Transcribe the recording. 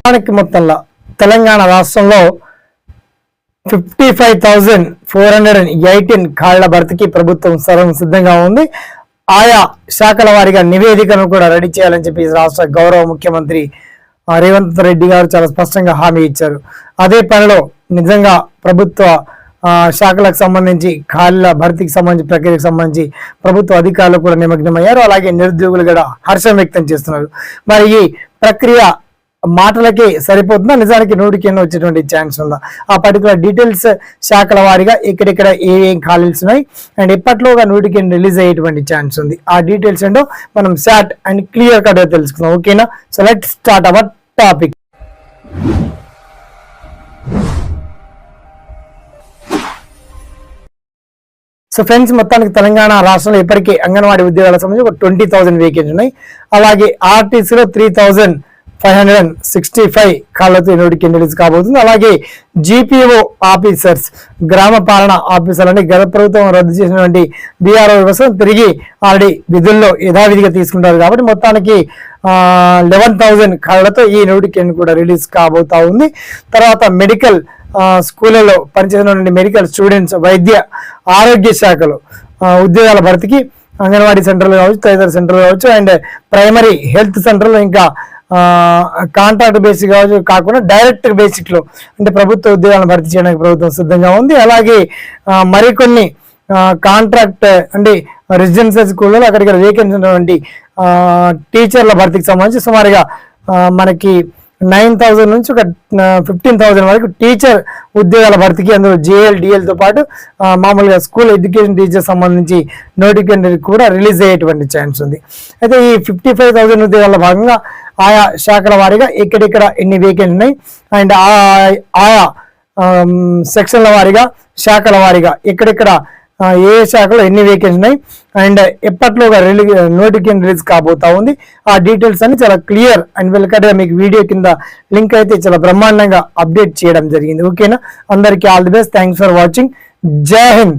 మొత్తానికి మొత్తంలో తెలంగాణ రాష్ట్రంలో fifty five thousand four hundred and eighteen కాళ్ళ భర్తీకి ప్రభుత్వం సర్వం సిద్ధంగా ఉంది. ఆయా శాఖల వారిగా నివేదికను కూడా రెడీ చేయాలని చెప్పి రాష్ట్ర గౌరవ ముఖ్యమంత్రి రేవంత్ రెడ్డి గారు చాలా స్పష్టంగా హామీ ఇచ్చారు. అదే పనిలో నిజంగా ప్రభుత్వ శాఖలకు సంబంధించి ఖాళీల భర్తీకి సంబంధించి ప్రక్రియకు సంబంధించి ప్రభుత్వ అధికారులు కూడా నిమగ్నమయ్యారు. అలాగే నిరుద్యోగులు కూడా హర్షం వ్యక్తం చేస్తున్నారు. మరి ఈ ప్రక్రియ మాటలకి సరిపోతుందా? నిజానికి నూటికి ఎన్నో వచ్చేటువంటి ఛాన్స్ ఉందా? ఆ పర్టికులర్ డీటెయిల్స్ శాఖల వారిగా ఎక్కడెక్కడ ఏ ఏం ఖాళీలు ఉన్నాయి? అండ్ ఎప్పట్లోగా నూటికి ఎన్ని రిలీజ్ అయ్యేటువంటి ఛాన్స్ ఉంది. ఆ డీటెయిల్స్ ఏంటో మనం శాట్ అండ్ క్లియర్ కట్ తెలుసుకుందాం. ఓకేనా so let start our topic so friends మొత్తానికి తెలంగాణ రాష్ట్రంలో ఇప్పటికే అంగన్వాడీ ఉద్యోగాల సంబంధించి ఒక ట్వంటీ థౌసండ్ వేకెన్సీ ఉన్నాయి. అలాగే ఆర్టీసీలో three thousand five hundred and sixty five కాళ్ళతో నోటికి రిలీజ్ కాబోతుంది. అలాగే జీపీఓ ఆఫీసర్స్ గ్రామ పాలన ఆఫీసర్లని గత ప్రభుత్వం రద్దు చేసినటువంటి బీఆర్ఓ వ్యవస్థను తిరిగి ఆల్రెడీ విధుల్లో యథావిధిగా తీసుకుంటారు కాబట్టి మొత్తానికి లెవెన్ థౌజండ్ కాళ్ళతో ఈ నోటికెన్ కూడా రిలీజ్ కాబోతా ఉంది. తర్వాత మెడికల్ స్కూళ్ళలో పనిచేసినటువంటి మెడికల్ స్టూడెంట్స్ వైద్య ఆరోగ్య శాఖలో ఉద్యోగాల భర్తీకి అంగన్వాడీ సెంటర్లు కావచ్చు తదితర సెంటర్లు కావచ్చు అండ్ ప్రైమరీ హెల్త్ సెంటర్లో ఇంకా కాంట్రాక్ట్ బేసిక్ కావచ్చు కాకుండా డైరెక్ట్ బేసిక్లో అంటే ప్రభుత్వ ఉద్యోగాలను భర్తీ చేయడానికి ప్రభుత్వం సిద్ధంగా ఉంది. అలాగే మరికొన్ని కాంట్రాక్ట్ అంటే రెసిడెన్షియల్ స్కూళ్ళలో అక్కడికి వేకెన్సీ ఉన్నటువంటి టీచర్ల భర్తీకి సంబంధించి సుమారుగా మనకి నైన్ థౌజండ్ నుంచి ఒక ఫిఫ్టీన్ థౌజండ్ వరకు టీచర్ ఉద్యోగాల భర్తీకి అందులో జేఎల్ డిఎల్తో పాటు మామూలుగా స్కూల్ ఎడ్యుకేషన్ టీచర్ సంబంధించి నోటిఫికేషన్ కూడా రిలీజ్ అయ్యేటువంటి ఛాన్స్ ఉంది. అయితే ఈ ఫిఫ్టీ ఫైవ్ థౌజండ్ ఉద్యోగాల భాగంగా ఆయా శాఖల వారీగా ఎక్కడెక్కడ ఎన్ని వేకెంట్ ఉన్నాయి? అండ్ ఆయా um, సెక్షన్ల వారీగా శాఖల వారీగా ఎక్కడెక్కడ ఏ శాఖలో ఎన్ని వేకెన్స్ ఉన్నాయి? అండ్ ఎప్పట్లోగా రిలీ నోటిఫికేషన్ రిలీజ్ కాబోతా ఉంది? ఆ డీటెయిల్స్ అన్ని చాలా క్లియర్ అండ్ వెల్కట్గా మీకు వీడియో కింద లింక్ అయితే చాలా బ్రహ్మాండంగా అప్డేట్ చేయడం జరిగింది. ఓకేనా అందరికీ all the best thanks for watching జై హింద్